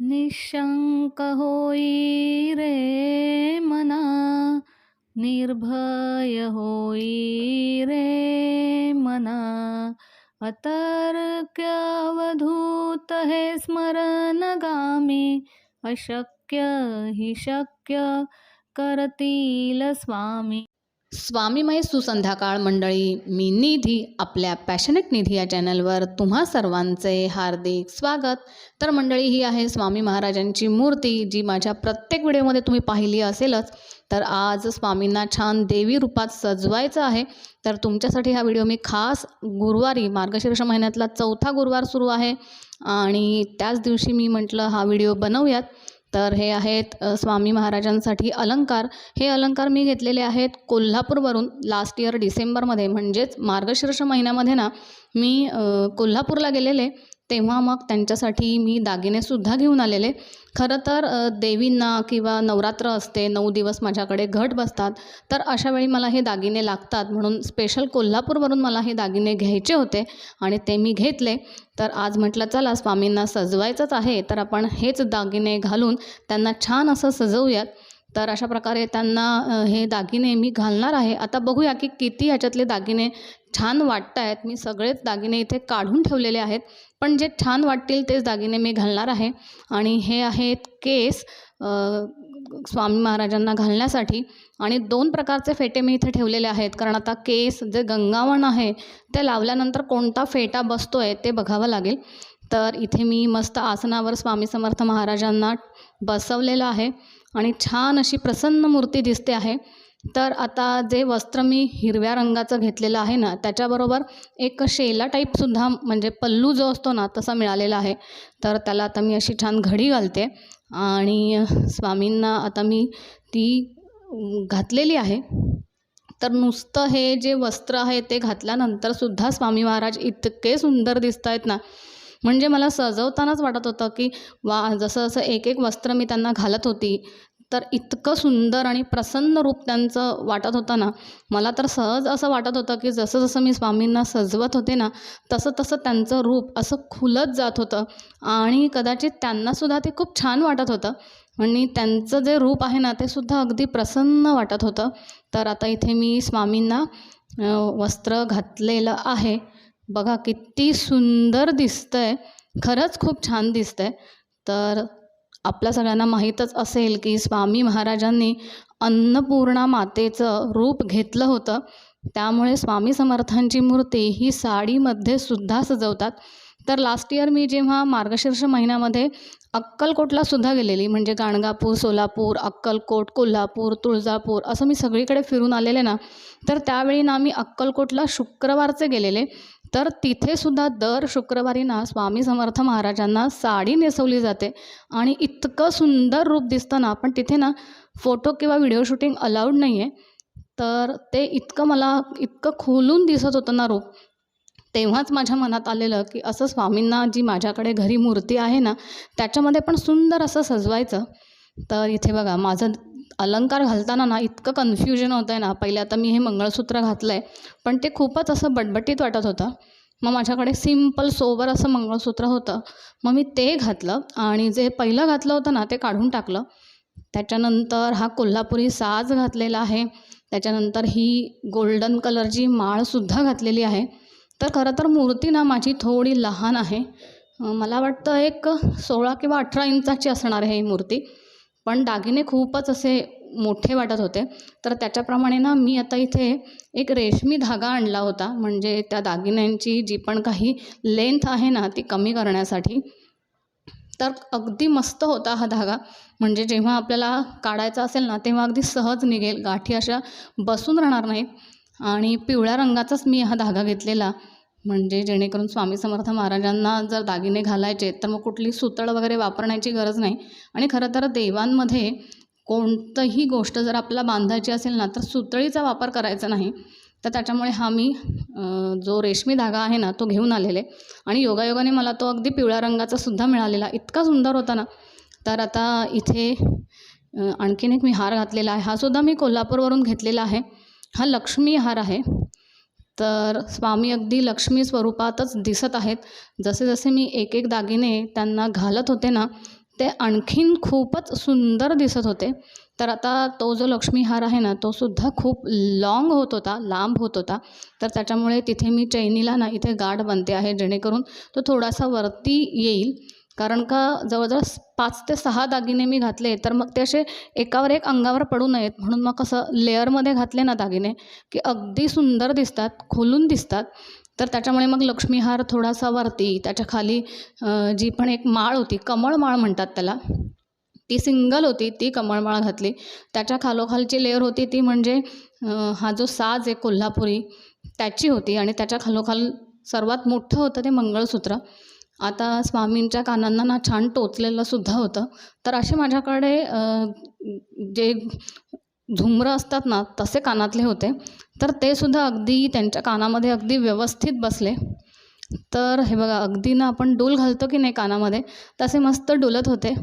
निशंक होई रे मना निर्भय होई रे मना। अतर्क्यवधूत हे स्मरणगामी अशक्य हि शक्य करतील स्वामी। स्वामीमय सुसंध्याकाळ मंडळी मी निधी आपल्या पॅशनेट निधी या चॅनलवर तुम्हा सर्वांचे हार्दिक स्वागत. तर मंडळी ही आहे स्वामी महाराजांची मूर्ती जी माझ्या प्रत्येक व्हिडिओमध्ये तुम्ही पाहिली असेलच. तर आज स्वामींना छान देवी रूपात सजवायचं आहे. तर तुमच्यासाठी हा व्हिडिओ मी खास गुरुवारी मार्गशीर्ष महिन्यातला चौथा गुरुवार सुरू आहे. आणि त्याच दिवशी मी म्हटलं हा व्हिडिओ बनवूयात. तर हे आहेत स्वामी महाराजांसाठी अलंकार. हे अलंकार मी घेतलेले आहेत कोल्हापूरवरून लास्ट इयर डिसेंबरमध्ये. म्हणजेच मार्गशीर्ष महिन्यामध्ये ना मी कोल्हापूरला गेलेले. तेव्हा मग त्यांच्यासाठी मी दागिनेसुद्धा घेऊन आलेले. खरं तर देवींना किंवा नवरात्र असते नऊ दिवस माझ्याकडे घट बसतात तर अशावेळी मला हे दागिने लागतात. म्हणून स्पेशल कोल्हापूरवरून मला हे दागिने घ्यायचे होते आणि ते मी घेतले. तर आज म्हटलं चला स्वामींना सजवायचंच आहे तर आपण हेच दागिने घालून त्यांना छान असं सजवूयात. तर अशा प्रकारे त्यांना हे दागिने मी घालणार आहे. आता बघूया की किती ह्याच्यातले दागिने छान वाटत आहेत मी सगळेच दागिने इथे काढून ठेवलेले आहेत. पण जे छान वाटतील तेच दागिने मी घालणार आहे. आणि हे आहेत केस स्वामी महाराजांना घालण्यासाठी. आणि दोन प्रकारचे फेटे मी इथे ठेवलेले आहेत. कारण आता केस जे गंगावण आहे ते लावल्यानंतर कोणता फेटा बसतो आहे ते बघावं लागेल. तर इथे मी मस्त आसनावर स्वामी समर्थ महाराजांना बसवलेलं आहे. आणि छान अशी प्रसन्न मूर्ती दिसते आहे. तर आता जे वस्त्र मी हिरव्या रंगाचं घेतलेलं आहे ना त्याच्याबरोबर एक शेला टाईपसुद्धा म्हणजे पल्लू जो असतो ना तसा मिळालेला आहे. तर त्याला आता मी अशी छान घडी घालते. आणि स्वामींना आता मी ती घातलेली आहे. तर नुसतं हे जे वस्त्र आहे ते घातल्यानंतरसुद्धा स्वामी महाराज इतके सुंदर दिसत आहेत ना. म्हणजे मला सजवतानाच वाटत होतं की वा जसं जसं एक एक वस्त्र मी त्यांना घालत होती तर इतकं सुंदर आणि प्रसन्न रूप त्यांचं वाटत होतं ना मला तर सहज असं वाटत होतं की जसं जसं मी स्वामींना सजवत होते ना तसं तसं त्यांचं रूप असं खुलत जात होतं. आणि कदाचित त्यांनासुद्धा ते खूप छान वाटत होतं. आणि त्यांचं जे रूप आहे ना ते सुद्धा अगदी प्रसन्न वाटत होतं. तर आता इथे मी स्वामींना वस्त्र घातलेलं आहे. बघा किती सुंदर दिसतंय. खरंच खूप छान दिसतंय. तर आपल्या सगळ्यांना माहीतच असेल की स्वामी महाराजांनी अन्नपूर्णा मातेचं रूप घेतलं होतं. त्यामुळे स्वामी समर्थांची मूर्ती ही साडीमध्ये सुद्धा सजवतात. तर लास्ट इयर मी जेव्हा मार्गशीर्ष महिन्यामध्ये अक्कलकोटला सुद्धा गेलेली म्हणजे गाणगापूर सोलापूर अक्कलकोट कोल्हापूर तुळजापूर असं मी सगळीकडे फिरून आलेले ना तर त्यावेळी ना मी अक्कलकोटला शुक्रवारचे गेलेले. तर तिथेसुद्धा दर शुक्रवारी ना स्वामी समर्थ महाराजांना साडी नेसवली जाते. आणि इतकं सुंदर रूप दिसतं ना पण तिथे ना फोटो किंवा व्हिडिओ शूटिंग अलाउड नाही आहे तर ते इतकं मला इतकं खोलून दिसत होतं ना रूप. तेव्हाच माझ्या मनात आलेलं की असं स्वामींना जी माझ्याकडे घरी मूर्ती आहे ना त्याच्यामध्ये पण सुंदर असं सजवायचं. तर इथे बघा माझं अलंकार घालताना ना इतकं कन्फ्युजन होतं आहे ना. पहिले आता मी हे मंगळसूत्र घातलं आहे पण ते खूपच असं बटबटीत वाटत होतं. मग माझ्याकडे सिंपल सोबर असं मंगळसूत्र होतं. मग मी ते घातलं आणि जे पहिलं घातलं होतं ना ते काढून टाकलं. त्याच्यानंतर हा कोल्हापुरी साज घातलेला आहे. त्याच्यानंतर ही गोल्डन कलरची माळसुद्धा घातलेली आहे. तर खरं तर मूर्ती ना माझी थोडी लहान आहे. मला वाटतं एक सोळा किंवा अठरा इंचाची असणार आहे ही मूर्ती. पण दागिने खूपच असे मोठे वाटत होते. तर त्याच्याप्रमाणे ना मी आता इथे एक रेशमी धागा आणला होता. म्हणजे त्या दागिन्यांची जी पण काही लेंथ आहे ना ती कमी करण्यासाठी. तर अगदी मस्त होता हा धागा. म्हणजे जेव्हा आपल्याला काढायचा असेल ना तेव्हा अगदी सहज निघेल. गाठी अशा बसून राहणार नाहीत. आणि पिवळ्या रंगाचाच मी हा धागा घेतलेला. म्हणजे जेणेकरून स्वामी समर्थ महाराजांना जर दागिने घालायचे तर मग कुठली सुतळ वगैरे वापरण्याची गरज नाही. आणि खरं तर देवांमध्ये कोणतंही गोष्ट जर आपल्याला बांधायची असेल ना तर सुतळीचा वापर करायचा नाही. तर त्याच्यामुळे हा मी जो रेशमी धागा आहे ना तो घेऊन आलेले. आणि योगायोगाने मला तो अगदी पिवळ्या रंगाचा सुद्धा मिळालेला. इतका सुंदर होता ना. तर आता इथे आणखीन एक मी हार घातलेला आहे. हा सुद्धा मी कोल्हापूरवरून घेतलेला आहे. हा लक्ष्मी हार आहे. तर स्वामी अगदी लक्ष्मी स्वरूपातच दिसत आहेत. जसे जसे मी एक एक दागिने त्यांना घालत होते ना ते आणखीन खूपच सुंदर दिसत होते. तर आता तो जो लक्ष्मीहार आहे ना तो सुद्धा खूप लाँग होत होता लांब होत होता. तर त्याच्यामुळे तिथे मी चैनीला ना इथे गाठ बनते आहे जेणेकरून तो थोडासा वरती येईल. कारण का जवळजवळ पाच ते सहा दागिने मी घातले तर मग ते असे एकावर एक अंगावर पडू नयेत. म्हणून मग कसं लेअरमध्ये घातले ना दागिने की अगदी सुंदर दिसतात खोलून दिसतात. तर त्याच्यामुळे मग लक्ष्मीहार थोडासा वरती त्याच्याखाली जी पण एक माळ होती कमळ माळ म्हणतात त्याला ती सिंगल होती ती कमळमाळ घातली. त्याच्या खालोखालची लेअर होती ती म्हणजे हा जो साज आहे कोल्हापुरी त्याची होती. आणि त्याच्या खालोखाल सर्वात मोठं होतं ते मंगळसूत्र. आता स्वामींच्या कानांना ना छान टोचलेलंसुद्धा होतं. तर असे माझ्याकडे जे झुमरं असतात ना तसे कानातले होते. तर ते सुद्धा अगदी त्यांच्या कानामध्ये अगदी व्यवस्थित बसले. तर हे बघा अगदी ना आपण डोल घालतो की नाही कानामध्ये तसे मस्त डोलत होते.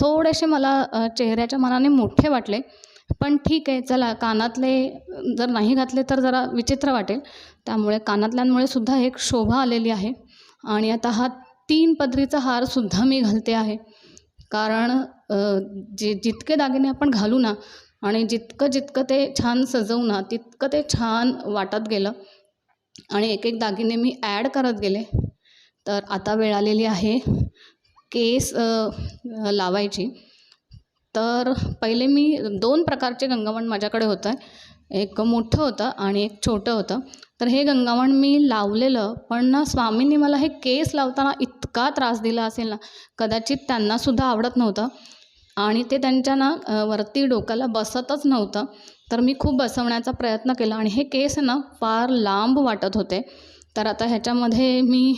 थोडेसे मला चेहऱ्याच्या मनाने मोठे वाटले. पण ठीक आहे चला कानातले जर नाही घातले तर जरा विचित्र वाटेल. त्यामुळे कानातल्यांमुळे सुद्धा एक शोभा आलेली आहे. आणि आता हा तीन पदरीचा हारसुद्धा मी घालते आहे. कारण जे जितके दागिने आपण घालू ना आणि जितकं जितकं ते छान सजवू ना तितकं ते छान वाटत गेलं. आणि एक एक दागिने मी ॲड करत गेले. तर आता वेळ आलेली आहे केस लावायची. तर पहिले मी दोन प्रकारचे गंगावण माझ्याकडे होतं एक मोठं होतं आणि एक छोटं होतं. तर हे गंगावण मी लावलेलं पण ना स्वामींनी मला हे केस लावताना इतका त्रास दिला असेल ना कदाचित त्यांनासुद्धा आवडत नव्हतं. आणि ते त्यांच्या ना वरती डोक्याला बसतच नव्हतं. तर मी खूप बसवण्याचा प्रयत्न केला आणि हे केस ना फार लांब वाटत होते. तर आता ह्याच्यामध्ये मी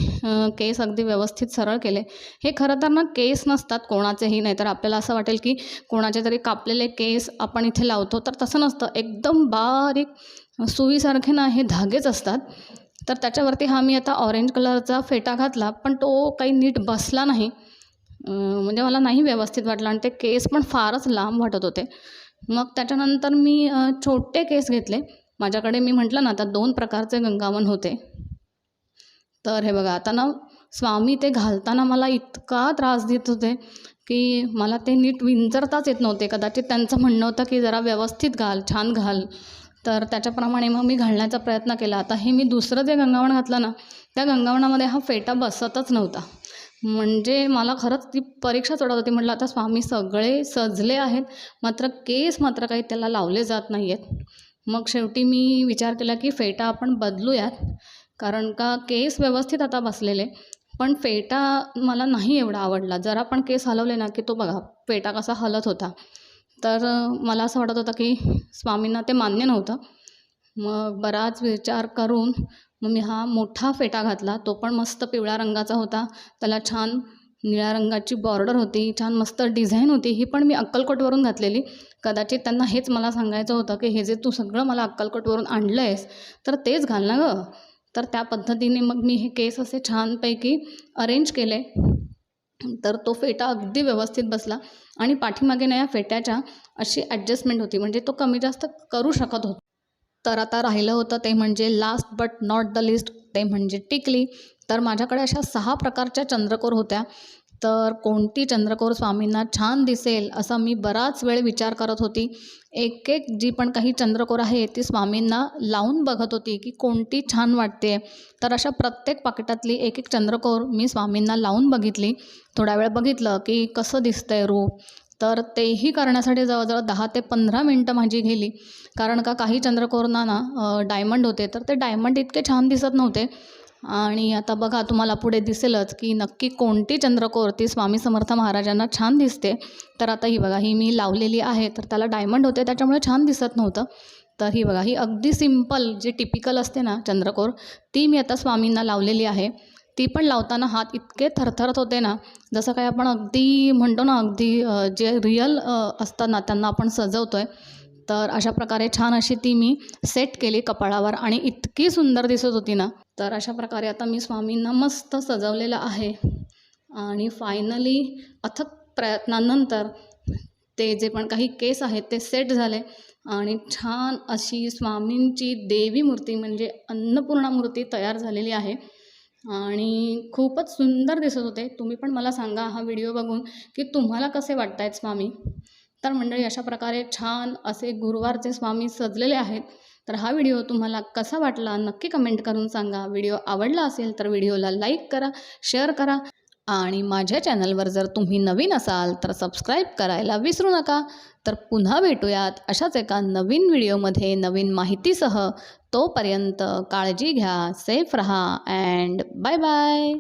केस अगदी व्यवस्थित सरळ केले. हे खरं तर ना केस नसतात कोणाचेही नाही तर आपल्याला असं वाटेल की कोणाचे तरी कापलेले केस आपण इथे लावतो तर तसं नसतं. एकदम बारीक सुईसारखे ना हे धागेच असतात. तर त्याच्यावरती हा मी आता ऑरेंज कलरचा फेटा घातला पण तो काही नीट बसला नाही. म्हणजे मला नाही व्यवस्थित वाटलं आणि ते केस पण फारच लांब वाटत होते. मग त्याच्यानंतर मी छोटे केस घेतले. माझ्याकडे मी म्हटलं ना आता दोन प्रकारचे गंगावन होते. तर हे बघा आता ना स्वामी ते घालताना मला इतका त्रास देत होते की मला ते नीट विंचरताच येत नव्हते. कदाचित त्यांचं म्हणणं होतं की जरा व्यवस्थित घाल छान घाल. तर त्याच्याप्रमाणे मग मी घालण्याचा प्रयत्न केला. आता हे मी दुसरं जे गंगावण घातलं ना त्या गंगावणामध्ये हा फेटा बसतच नव्हता. म्हणजे मला खरंच ती परीक्षा सोडत होती. म्हटलं आता स्वामी सगळे सजले आहेत. मात्र केस मात्र काही त्याला लावले जात नाही आहेत मग शेवटी मी विचार केला की फेटा आपण बदलूयात. कारण का केस व्यवस्थित आता बसलेले. पण फेटा मला नाही एवढा आवडला. जरा पण केस हलवले ना की तो बघा फेटा कसा हलत होता. तर मला असं वाटत होतं की स्वामींना ते मान्य नव्हतं. मग बराच विचार करून मग मी हा मोठा फेटा घातला. तो पण मस्त पिवळ्या रंगाचा होता. त्याला छान निळ्या रंगाची बॉर्डर होती. छान मस्त डिझाईन होती. ही पण मी अक्कलकोटवरून घातलेली. कदाचित त्यांना हेच मला सांगायचं होतं की हे जे तू सगळं मला अक्कलकोटवरून आणलं आहेस तर तेच घाल ना गं. तर त्या पद्धतीने मग मी हे केस असे छानपैकी अरेंज केले. तर तो फेटा अगदी व्यवस्थित बसला आणि पाठीमागे ना या फेट्याच्या अशी ॲडजस्टमेंट होती. म्हणजे तो कमी जास्त करू शकत होतो. तर आता राहिलं होतं ते म्हणजे last but not the least ते म्हणजे टिकली. तर माझ्याकडे अशा सहा प्रकारच्या चंद्रकोर होत्या. तर कोणती चंद्रकोर स्वामींना छान दिसेल असा मी बराच वेळ विचार करत होती. एक एक जी पण काही चंद्रकोर आहे ती स्वामींना लावून बघत होती की कोणती छान वाटते तर अशा प्रत्येक पाकिटातली एक एक चंद्रकोर मी स्वामींना लावून बघितली. थोडा वेळ बघितलं की कसं दिसतंय रूप. तर तेही करण्यासाठी जवळजवळ दहा ते पंधरा मिनटं माझी गेली. कारण का काही चंद्रकोरना ना डायमंड होते. तर ते डायमंड इतके छान दिसत नव्हते. आणि आता बघा तुम्हाला पुढे दिसेलच की नक्की कोणती चंद्रकोर ती स्वामी समर्थ महाराजांना छान दिसते. तर आता ही बघा ही मी लावलेली आहे. तर त्याला डायमंड होते त्याच्यामुळे छान दिसत नव्हतं. तर ही बघा ही अगदी सिंपल जी टिपिकल असते ना चंद्रकोर ती मी आता स्वामींना लावलेली आहे. ती पण लावताना हात इतके थरथरत होते ना जसं काय आपण अगदी म्हणतो ना अगदी जे रिअल असतात ना त्यांना आपण सजवतो आहे तर अशा प्रकारे छान अशी ती मी सेट केली कपाळावर आणि इतकी सुंदर दिसत होती ना. तर अशा प्रकारे आता मी स्वामींना मस्त सजवलेलं आहे. आणि फायनली अथक प्रयत्नानंतर ते जे पण काही केस आहेत ते सेट झाले. आणि छान अशी स्वामींची देवी मूर्ती म्हणजे अन्नपूर्णा मूर्ती तयार झालेली आहे. आणि खूपच सुंदर दिसत होते. तुम्ही पण मला सांगा हा व्हिडिओ बघून की तुम्हाला कसे वाटत आहेत स्वामी? तर मंडळी अशा प्रकारे छान असे गुरुवारचे स्वामी सजलेले आहेत. तर हा व्हिडिओ तुम्हाला कसा वाटला नक्की कमेंट करून सांगा. व्हिडिओ आवडला असेल तर व्हिडिओला लाईक करा शेअर करा आणि माझ्या चॅनलवर जर तुम्ही नवीन असाल तर सबस्क्राईब करायला विसरू नका. तर पुन्हा भेटूयात अशाच एका नवीन व्हिडिओमध्ये नवीन माहितीसह. तोपर्यंत काळजी घ्या सेफ रहा अँड बाय बाय.